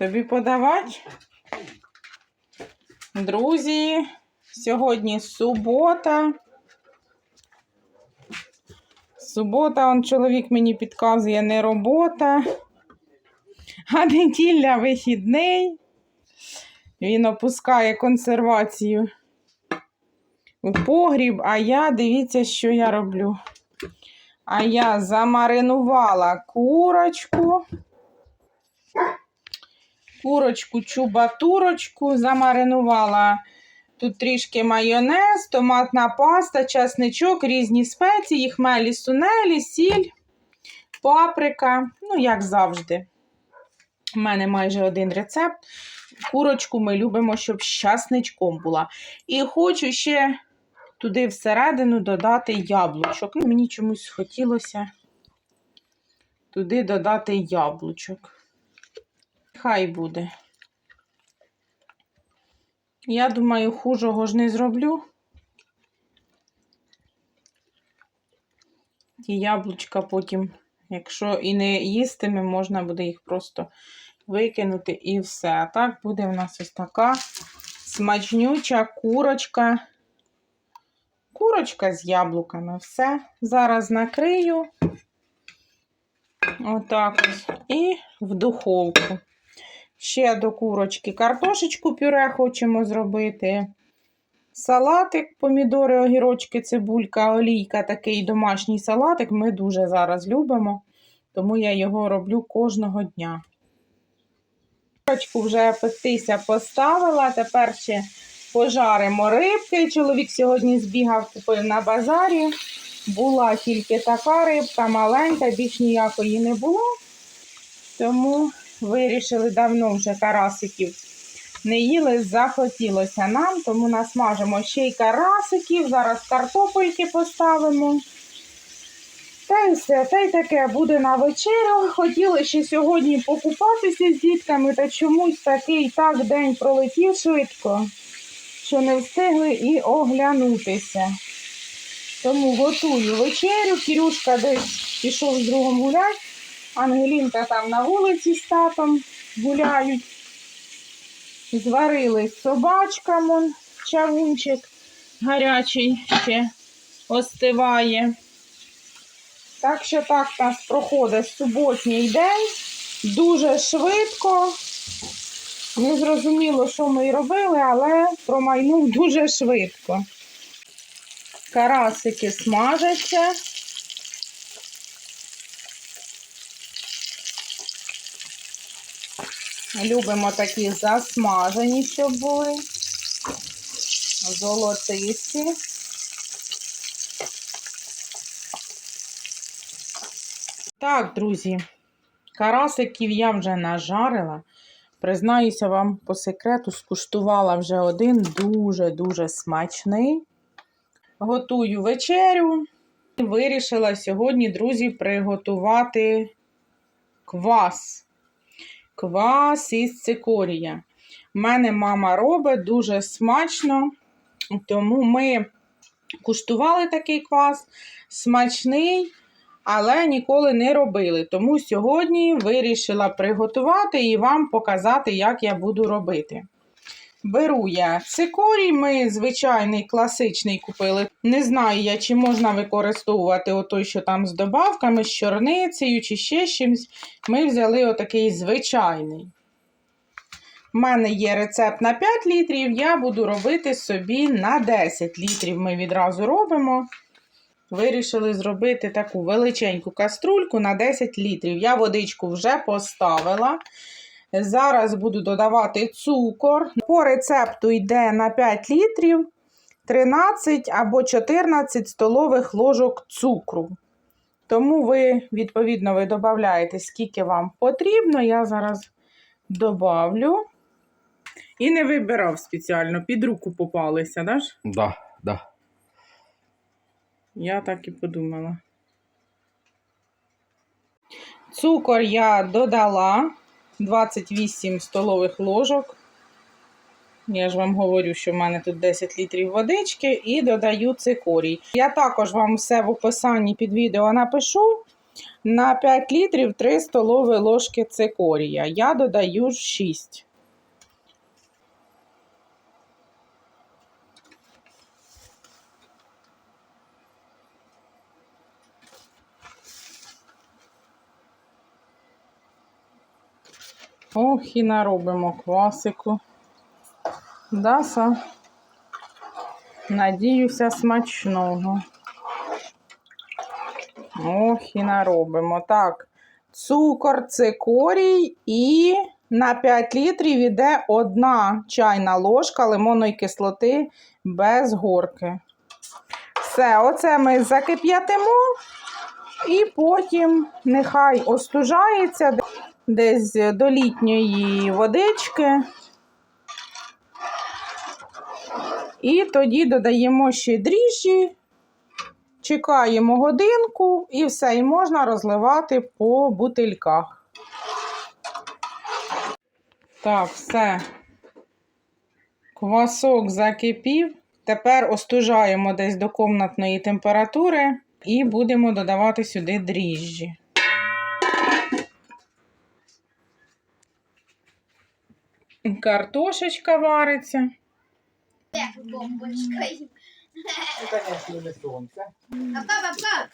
Тобі подавати? Друзі, сьогодні субота. Субота, он чоловік мені підказує, не робота, а неділя вихідний. Він опускає консервацію у погріб, а я дивіться, що я роблю. А я замаринувала курочку. Курочку, чубатурочку, замаринувала тут трішки майонез, томатна паста, часничок, різні спеції, хмелі, сунелі, сіль, паприка. Ну, як завжди. У мене майже один рецепт. Курочку ми любимо, щоб з часничком була. І хочу ще туди всередину додати яблучок. Ну, мені чомусь хотілося туди додати яблучок. Хай буде. Я думаю, хужого ж не зроблю. Ті яблучка потім, якщо і не їстиме, можна буде їх просто викинути і все. А так буде в нас ось така смачнюча курочка. Курочка з яблуками. Все. Зараз накрию. Отак ось. І в духовку. Ще до курочки картошечку пюре хочемо зробити. Салатик, помідори, огірочки, цибулька, олійка, такий домашній салатик. Ми дуже зараз любимо, тому я його роблю кожного дня. Курочку вже пектися поставила. Тепер ще пожаримо рибки. Чоловік сьогодні збігав, купив на базарі. Була тільки така рибка маленька, більш ніякої не було. Тому вирішили давно вже карасиків не їли, захотілося нам, тому насмажимо ще й карасиків. Зараз картопельки поставимо. Та й все, та й таке буде на вечерю. Хотіли ще сьогодні покупатися з дітками, та чомусь такий так день пролетів швидко, що не встигли і оглянутися. Тому готую вечерю. Кірюшка десь пішов з другом гуляти. Ангелінка там на вулиці з татом гуляють. Зварили з собачкам, он, чавунчик гарячий ще остиває. Так що так у нас проходить суботній день. Дуже швидко. Не зрозуміло, що ми робили, але промайнув дуже швидко. Карасики смажаться. Любимо такі засмажені, щоб були. Золотисті. Так, друзі, карасиків я вже нажарила. Признаюся вам по секрету, скуштувала вже один дуже-дуже смачний. Готую вечерю. Вирішила сьогодні, друзі, приготувати квас. Квас із цикорія. У мене мама робить дуже смачно, тому ми куштували такий квас, смачний, але ніколи не робили. Тому сьогодні вирішила приготувати і вам показати, як я буду робити. Беру я цикорій, ми звичайний класичний купили. Не знаю я, чи можна використовувати отой, що там з добавками, з чорницею чи ще чимось. Ми взяли отакий звичайний. У мене є рецепт на 5 літрів, я буду робити собі на 10 літрів. Ми відразу робимо. Вирішили зробити таку величеньку каструльку на 10 літрів. Я водичку вже поставила. Зараз буду додавати цукор. По рецепту йде на 5 літрів 13 або 14 столових ложок цукру. Тому ви, відповідно, ви додаєте, скільки вам потрібно. Я зараз добавлю. І не вибирав спеціально, під руку попалися, да ж? Да, да. Я так і подумала. Цукор я додала 28 столових ложок. Я ж вам говорю, що в мене тут 10 літрів водички і додаю цикорій. Я також вам все в описанні під відео напишу. На 5 літрів 3 столові ложки цикорія. Я додаю 6. Ох, і наробимо квасику. Даса. Надіюся, смачного. Ох, і наробимо. Так, цукор, цикорій і на 5 літрів іде одна чайна ложка лимонної кислоти без горки. Все, оце ми закип'ятимо і потім нехай остужається десь до літньої водички. І тоді додаємо ще дріжджі, чекаємо годинку і все, і можна розливати по бутильках. Так, все. Квасок закипів. Тепер остужаємо десь до комнатної температури і будемо додавати сюди дріжджі. Картошечка вариться. Як бомбочкою. Ну, конечно, не сонце. Папа, папа.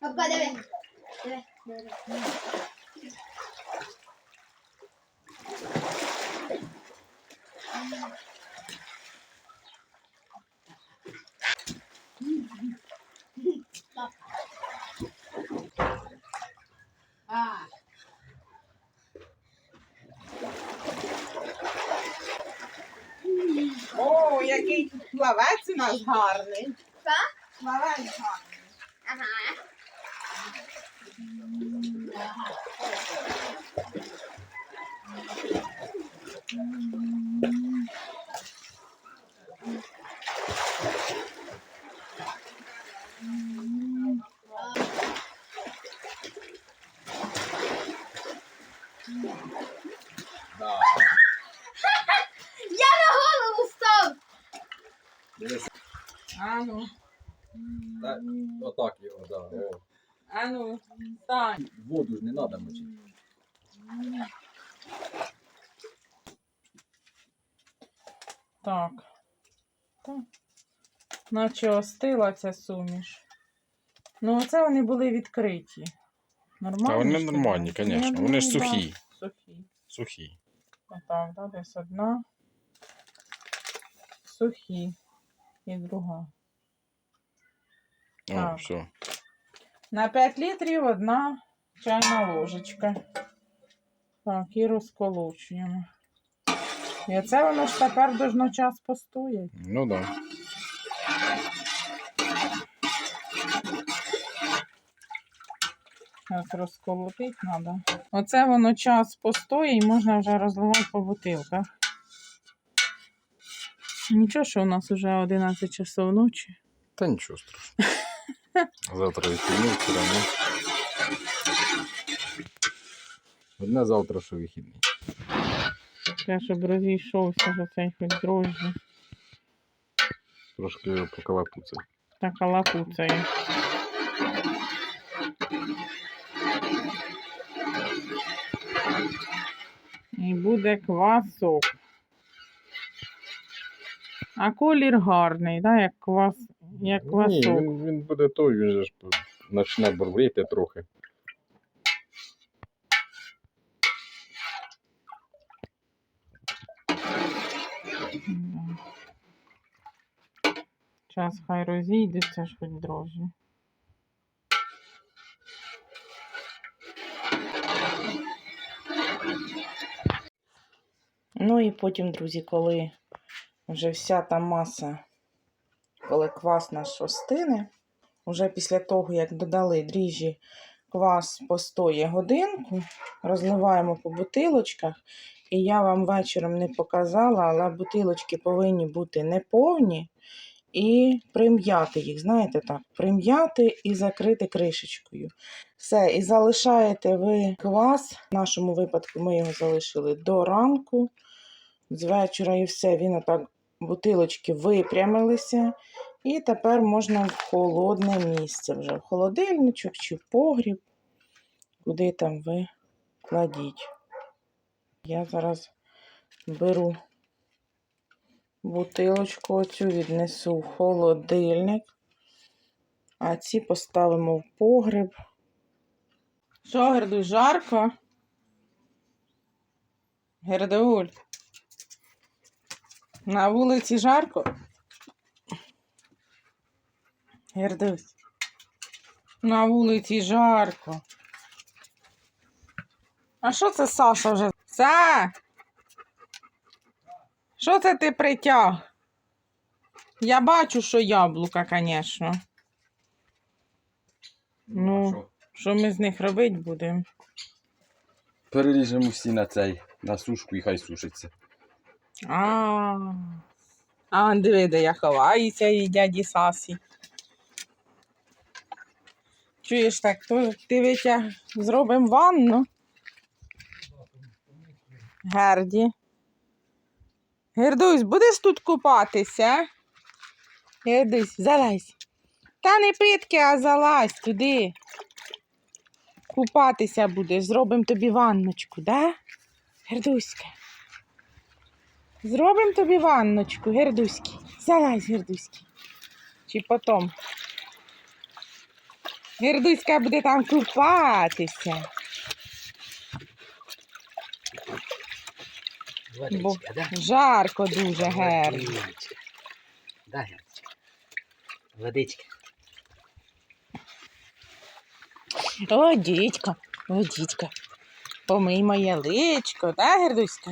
Папа, диви. Диви, диви, диви. А. О, який плавець у нас гарний. Так? Плавець гарний. Ага. Да. Я на голову став. Дивись. Ану, Так, отак його, да. О. ану, стань. Мочити. Так. Так. Наче остила ця суміш. Ну, оце вони були відкриті. Нормально? Та вони нормальні, звісно. Вони ж сухі. Сухі. Сухі. Отак, да, десь одна. Сухі. І друга. О, Так. все. На 5 літрів одна чайна ложечка. Так, і розколочуємо. І оце воно ж тепер должно час постояти. Ну да. Зараз розколотити треба. Оце воно час постоїть і можна вже розливати по бутилках. Нічого, що у нас вже 11 часов ночі. Та нічого страшного. Завтра вихідний все одно. Одне завтра, що вихідний. Те, щоб розійшовся вже цей хоч дрожжі. Трошки покалапуцай. Так лапуцею. І буде квасок. А колір гарний, да, як квас, як Ні, він, він буде той, він же ж почне бурлити трохи. Зараз хай розійдеться ж хоч дрожжі. Ну і потім, друзі, коли вже вся та маса, коли квас наш остине, вже після того, як додали дріжджі, квас постоє годинку, розливаємо по бутилочках. І я вам вечором не показала, але бутилочки повинні бути неповні і прим'яти їх, знаєте так, прим'яти і закрити кришечкою. Все, і залишаєте ви квас. В нашому випадку ми його залишили до ранку. з вечора і все. Він отак бутилочки випрямилися. І тепер можна в холодне місце вже. В холодильничок чи в погріб, куди там ви кладіть. Я зараз беру бутилочку оцю, віднесу в холодильник, а ці поставимо в погріб. Що, Гердуль, жарко? Гердуль. На вулиці жарко? Гердусь. На вулиці жарко. А що це Саша вже? Са! Що це ти притяг? Я бачу, що яблука, звісно. Ну, Що? що ми з них робити будемо? Переріжемо всі на цей, на сушку і хай сушиться. А, а диви, де я ховаюся і дяді Сасі. Чуєш так, то ти витяг, зробимо ванну. Герді. Гердусь, будеш тут купатися? Гердусь, залазь. Та не питки, а залазь туди. Купатися будеш, зробимо тобі ванночку, да? Гердуська. Зробимо тобі ванночку, Гердуський. Залазь, Гердуський. Чи потом. Гердуська буде там купатися. Бо жарко дуже, Гер. Водичка. Да, Герчик. Водичка. О, дідько, о, дідько. Помий моє личко, да, Гердуська?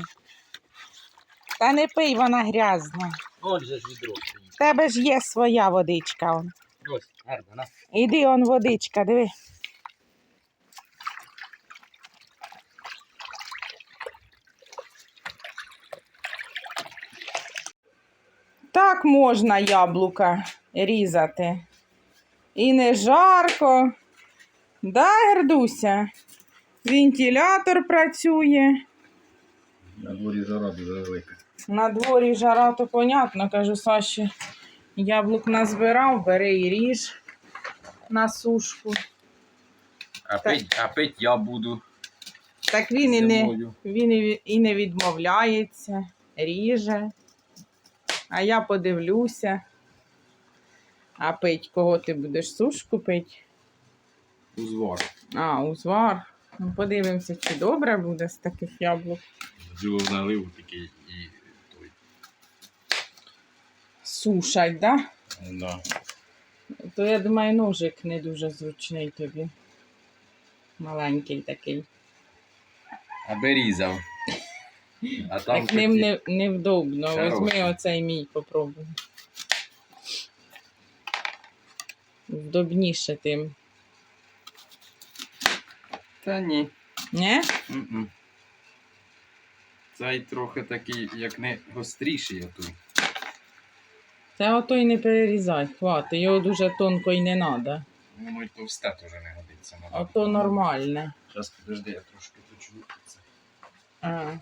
Та не пий, вона грязна. Он же ж відро. В тебе ж є своя водичка. Он. Ось, гарно, на. Іди, он водичка, диви. Так можна яблука різати. І не жарко. Да, Гердуся? Вентилятор працює. На дворі жара дуже велика. На дворі жара, то понятно, кажу Саші. Яблук назбирав, бери і ріж на сушку. А пить, а пить я буду. Так він і не, зимою. він і, ві- і не відмовляється, ріже. А я подивлюся. А пить, кого ти будеш сушку пить? Узвар. А, узвар. Ну, подивимося, чи добре буде з таких яблук. Діло в наливу такий і. Сушать, да? Да. То я думаю, ножик не дуже зручний тобі. Маленький такий. Аби різав. А там так ним не, невдобно. Хороший. Возьми оцей мій попробуй. Вдобніше тим. Та ні. Не? М-м. Цей трохи такий, як не гостріший, а той. Ото й не перерізай, хвати, його дуже тонко і не треба. Воно й товсте теж не годиться. Ото нормальне. Зараз подожди, я трошки точу це. А.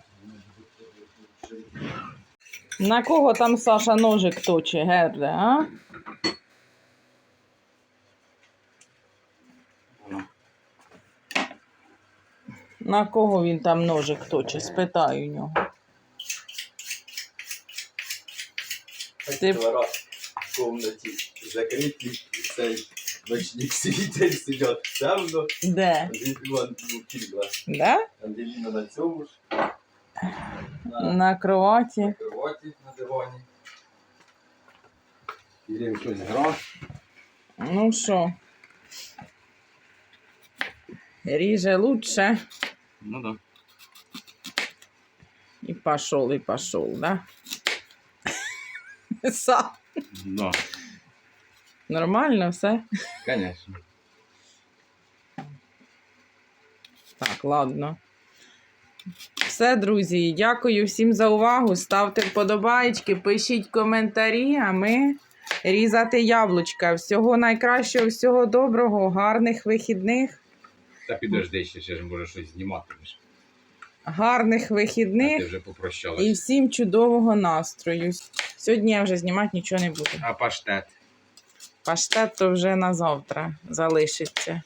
На кого там Саша ножик точить, Герде, а? На кого він там ножик точить? Спитай у нього. Ти- раз в комнаті закриті, цей ночник світить, сидять темно, Де? Іван ну, кілька. Да? Ангеліна на цьому ж. На На кроваті. кроваті на дивані. Ірин щось гра. Ну що? Ріже лучше. Ну да. І пошел, і пошел, да? Са. Да. Нормально все? Конечно. Так, ладно. Все, друзі, дякую всім за увагу. Ставте вподобайки, пишіть коментарі, а ми різати яблучка. Всього найкращого, всього доброго, гарних вихідних. Та підожди, ще, ще ж може щось зніматимеш. Гарних вихідних вже і всім чудового настрою. Сьогодні я вже знімати нічого не буду. А паштет. Паштет то вже на завтра залишиться.